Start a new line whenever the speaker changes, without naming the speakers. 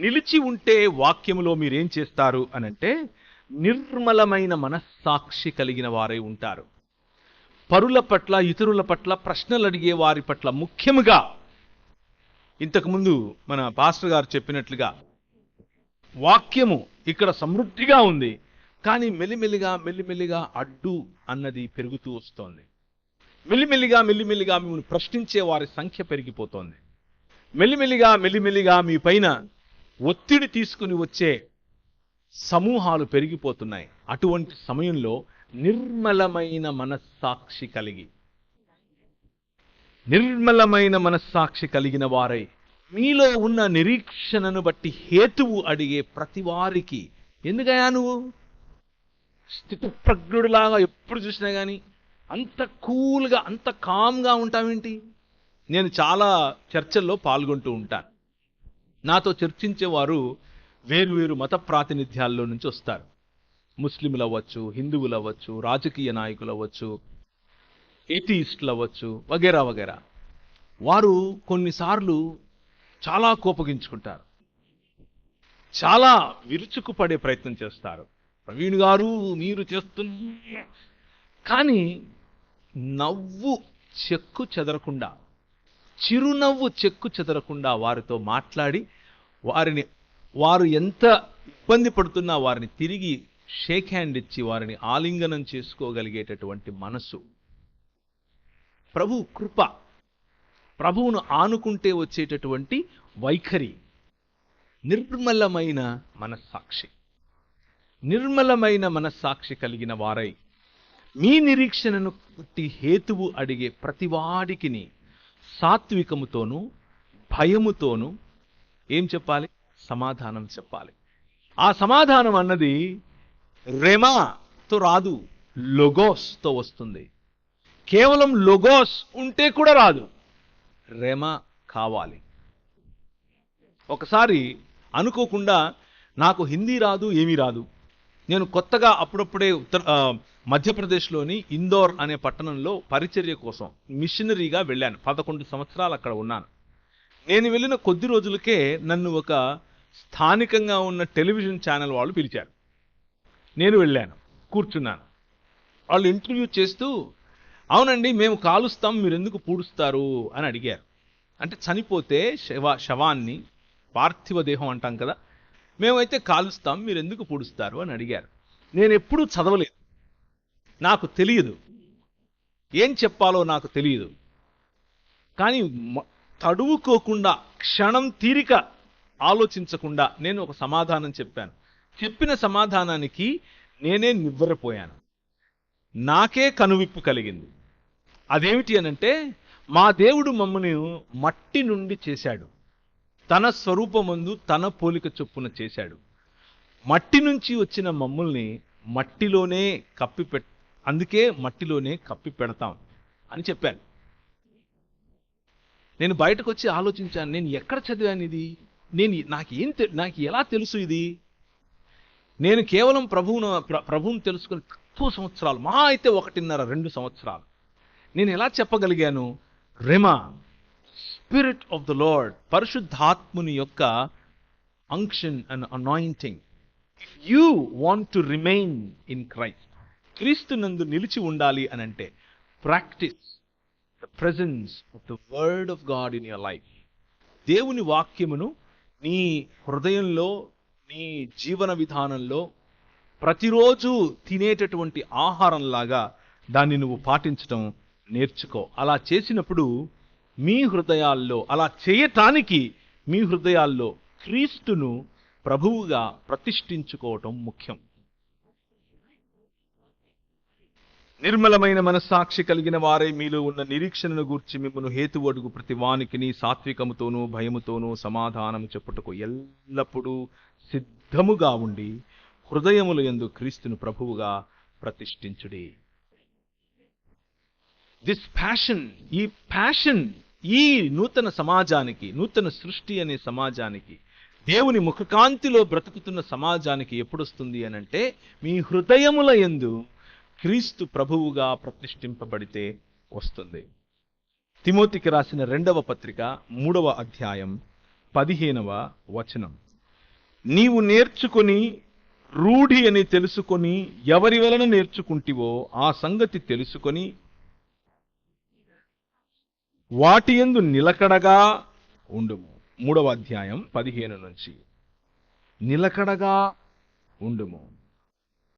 నిలిచి ఉంటే వాక్యములో మీరేం చేస్తారు అనంటే నిర్మలమైన మనస్సాక్షి కలిగిన వారై ఉంటారు. పరుల పట్ల ఇతరుల పట్ల ప్రశ్నలు అడిగే వారి పట్ల ముఖ్యముగా ఇంతకుముందు మన పాస్టర్ గారు చెప్పినట్లుగా వాక్యము ఇక్కడ సమృద్ధిగా ఉంది కానీ మెల్లిమెల్లిగా మెల్లిమెల్లిగా అడ్డు అన్నది పెరుగుతూ వస్తోంది. మెల్లిమెల్లిగా మెల్లిమెల్లిగా మిమ్మల్ని ప్రశ్నించే వారి సంఖ్య పెరిగిపోతోంది. మెల్లిమెల్లిగా మెల్లిమెల్లిగా మీ పైన ఒత్తిడి తీసుకుని వచ్చే సమూహాలు పెరిగిపోతున్నాయి. అటువంటి సమయంలో నిర్మలమైన మనస్సాక్షి కలిగి నిర్మలమైన మనస్సాక్షి కలిగిన వారై మీలో ఉన్న నిరీక్షణను బట్టి హేతువు అడిగే ప్రతి వారికి ఎందుకయా నువ్వు? స్థితప్రజ్ఞుడిలాగా ఎప్పుడు చూసినా కానీ అంత కూల్గా అంత కామ్గా ఉంటావేంటి? నేను చాలా చర్చల్లో పాల్గొంటూ ఉంటాను. నాతో చర్చించేవారు వేరు వేరు మత ప్రాతినిధ్యాల్లో నుంచి వస్తారు. ముస్లింలు అవ్వచ్చు హిందువులు అవ్వచ్చు రాజకీయ నాయకులు అవ్వచ్చు ఎథీస్టులు అవ్వచ్చు వగేరా వగేరా. వారు కొన్నిసార్లు చాలా కోపగించుకుంటారు. చాలా విరుచుకుపడే ప్రయత్నం చేస్తారు. ప్రవీణ్ గారు మీరు చేస్తున్న కానీ నవ్వు చెక్కు చెదరకుండా చిరునవ్వు చెక్కు చెదరకుండా వారితో మాట్లాడి వారిని వారు ఎంత ఇబ్బంది పడుతున్నా వారిని తిరిగి షేక్ హ్యాండ్ ఇచ్చి వారిని ఆలింగనం చేసుకోగలిగేటటువంటి మనసు. ప్రభు కృప. ప్రభువును ఆనుకుంటే వచ్చేటటువంటి వైఖరి. నిర్మలమైన మనస్సాక్షి. నిర్మలమైన మనస్సాక్షి కలిగిన వారై మీ నిరీక్షణను బట్టి హేతువు అడిగే ప్రతివాడికిని సాత్వికముతోనూ భయముతోనూ ఏం చెప్పాలి? సమాధానం చెప్పాలి. ఆ సమాధానం అన్నది రెమాతో రాదు లొగోస్తో వస్తుంది. కేవలం లొగోస్ ఉంటే కూడా రాదు. రెమ కావాలి. ఒకసారి అనుకోకుండా నాకు హిందీ రాదు ఏమీ రాదు. నేను కొత్తగా అప్పుడప్పుడే ఉత్తర మధ్యప్రదేశ్లోని ఇందోర్ అనే పట్టణంలో పరిచర్య కోసం మిషనరీగా వెళ్ళాను. పదకొండు సంవత్సరాలు అక్కడ ఉన్నాను. నేను వెళ్ళిన కొద్ది రోజులకే నన్ను ఒక స్థానికంగా ఉన్న టెలివిజన్ ఛానల్ వాళ్ళు పిలిచారు. నేను వెళ్ళాను కూర్చున్నాను. వాళ్ళు ఇంటర్వ్యూ చేస్తూ అవునండి మేము కాలుస్తాం మీరు ఎందుకు పూడుస్తారు? అని అడిగారు. అంటే చనిపోతే శవ శవాన్ని పార్థివ దేహం అంటాం కదా మేమైతే కాలుస్తాం మీరు ఎందుకు పూడుస్తారు? అని అడిగారు. నేను ఎప్పుడూ చదవలేదు. నాకు తెలియదు. ఏం చెప్పాలో నాకు తెలియదు. కానీ మ- తడువుకోకుండా క్షణం తీరిక ఆలోచించకుండా నేను ఒక సమాధానం చెప్పాను. చెప్పిన సమాధానానికి నేనే నివ్వరపోయాను. నాకే కనువిప్పు కలిగింది. అదేమిటి అనంటే మా దేవుడు మమ్మల్ని మట్టి నుండి చేశాడు. తన స్వరూపమందు తన పోలిక చొప్పున చేశాడు. మట్టి నుంచి వచ్చిన మమ్మల్ని మట్టిలోనే కప్పి పెట్ అందుకే మట్టిలోనే కప్పి పెడతాం అని చెప్పాను. నేను బయటకు వచ్చి ఆలోచించాను నేను ఎక్కడ చదివాను ఇది? నేను నాకు ఏం నాకు ఎలా తెలుసు ఇది? నేను కేవలం ప్రభువును ప్రభువును తెలుసుకుని తక్కువ సంవత్సరాలు మా అయితే ఒకటిన్నర రెండు సంవత్సరాలు. నేను ఎలా చెప్పగలిగాను? Rhema spirit of the Lord పరిశుద్ధాత్ముని యొక్క unction and anointing. You want to remain in Christ. క్రీస్తు నందు నిలిచి ఉండాలి అని అంటే practice. The presence of the word of God in your life దేవుని వాక్యమును నీ హృదయంలో నీ జీవన విధానంలో ప్రతిరోజు తినేటటువంటి ఆహారంలాగా దాన్ని నువ్వు పాటించడం నేర్చుకో. అలా చేసినప్పుడు మీ హృదయాల్లో అలా చేయటానికి మీ హృదయాల్లో క్రీస్తును ప్రభువుగా ప్రతిష్ఠించుకోవటం ముఖ్యం. నిర్మలమైన మనస్సాక్షి కలిగిన వారే మీలో ఉన్న నిరీక్షణను గూర్చి మిమ్మను హేతు అడుగు ప్రతి వానికిని సాత్వికముతోనూ భయముతోనూ సమాధానం చెప్పుటకు ఎల్లప్పుడూ సిద్ధముగా ఉండి హృదయముల యందు క్రీస్తును ప్రభువుగా ప్రతిష్ఠించుడి. దిస్ ప్యాషన్ ఈ ప్యాషన్ ఈ నూతన సమాజానికి నూతన సృష్టి అనే సమాజానికి దేవుని ముఖకాంతిలో బ్రతుకుతున్న సమాజానికి ఎప్పుడొస్తుంది అనంటే మీ హృదయముల యందు క్రీస్తు ప్రభువుగా ప్రతిష్ఠింపబడితే వస్తుంది. తిమోతికి రాసిన రెండవ పత్రిక మూడవ అధ్యాయం పదిహేనవ వచనం. నీవు నేర్చుకొని రూఢి అని తెలుసుకొని ఎవరి వలన నేర్చుకుంటివో ఆ సంగతి తెలుసుకొని వాటి యందు నిలకడగా ఉండుము. మూడవ అధ్యాయం పదిహేను నుంచి. నిలకడగా ఉండుము.